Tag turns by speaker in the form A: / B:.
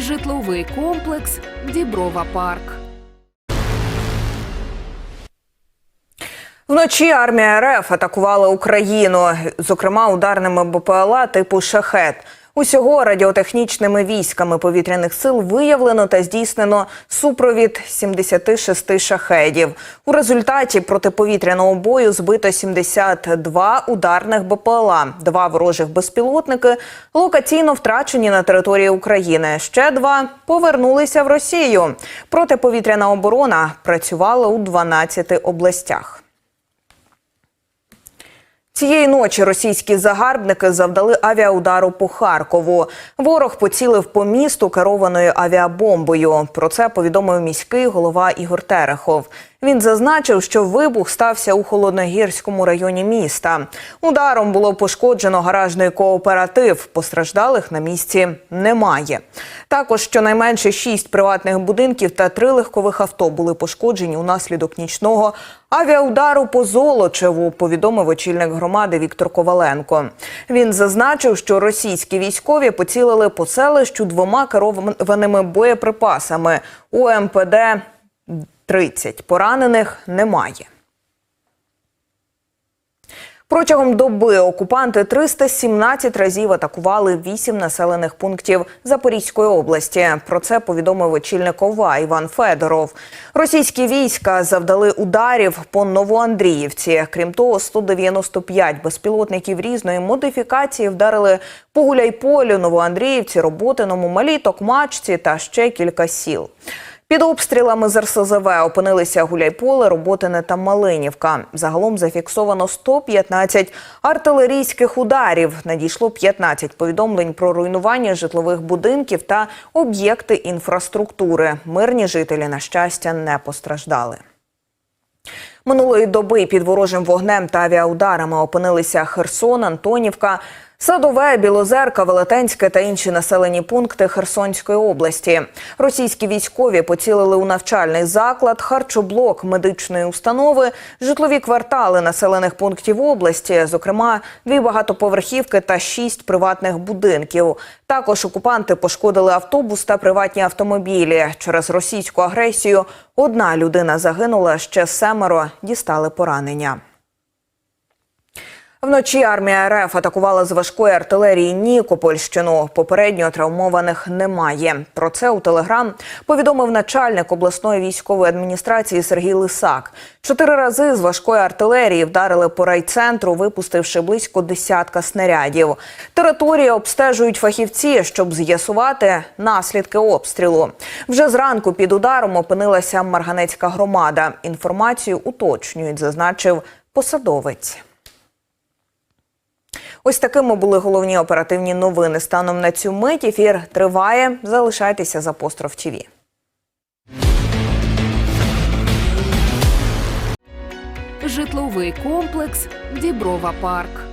A: Житловий комплекс Діброва Парк.
B: Вночі армія РФ атакувала Україну, зокрема ударними БПЛА типу шахет. Усього радіотехнічними військами повітряних сил виявлено та здійснено супровід 76 шахедів. У результаті протиповітряного бою збито 72 ударних БПЛА, два ворожих безпілотники локаційно втрачені на території України. Ще два повернулися в Росію. Протиповітряна оборона працювала у 12 областях. Цієї ночі російські загарбники завдали авіаудару по Харкову. Ворог поцілив по місту керованою авіабомбою. Про це повідомив міський голова Ігор Терехов. Він зазначив, що вибух стався у холодногірському районі міста. Ударом було пошкоджено гаражний кооператив. Постраждалих на місці немає. Також щонайменше шість приватних будинків та три легкових авто були пошкоджені унаслідок нічного авіаудару по Золочеву. Повідомив очільник громади Віктор Коваленко. Він зазначив, що російські військові поцілили по селищу двома керованими боєприпасами. У МПД 30. Поранених немає. Протягом доби окупанти 317 разів атакували вісім населених пунктів Запорізької області. Про це повідомив очільник ОВА Іван Федоров. Російські війська завдали ударів по Новоандріївці. Крім того, 195 безпілотників різної модифікації вдарили по Гуляйполю, Новоандріївці, Роботиному, Малій Токмачці та ще кілька сіл. Під обстрілами з РСЗВ опинилися Гуляйполе, Роботине та Малинівка. Загалом зафіксовано 115 артилерійських ударів. Надійшло 15 повідомлень про руйнування житлових будинків та об'єкти інфраструктури. Мирні жителі, на щастя, не постраждали. Минулої доби під ворожим вогнем та авіаударами опинилися Херсон, Антонівка, Садове, Білозерка, Велетенське та інші населені пункти Херсонської області. Російські військові поцілили у навчальний заклад, харчоблок медичної установи, житлові квартали населених пунктів області, зокрема дві багатоповерхівки та шість приватних будинків. Також окупанти пошкодили автобус та приватні автомобілі. Через російську агресію одна людина загинула, ще семеро дістали поранення. Вночі армія РФ атакувала з важкої артилерії Нікопольщину. Попередньо травмованих немає. Про це у телеграм повідомив начальник обласної військової адміністрації Сергій Лисак. Чотири рази з важкої артилерії вдарили по райцентру, випустивши близько десятка снарядів. Території обстежують фахівці, щоб з'ясувати наслідки обстрілу. Вже зранку під ударом опинилася Марганецька громада. Інформацію уточнюють, зазначив посадовець. Ось такими були головні оперативні новини. Станом на цю мить ефір триває. Залишайтеся з апостроф ТІВІ.
A: Житловий комплекс Діброва Парк.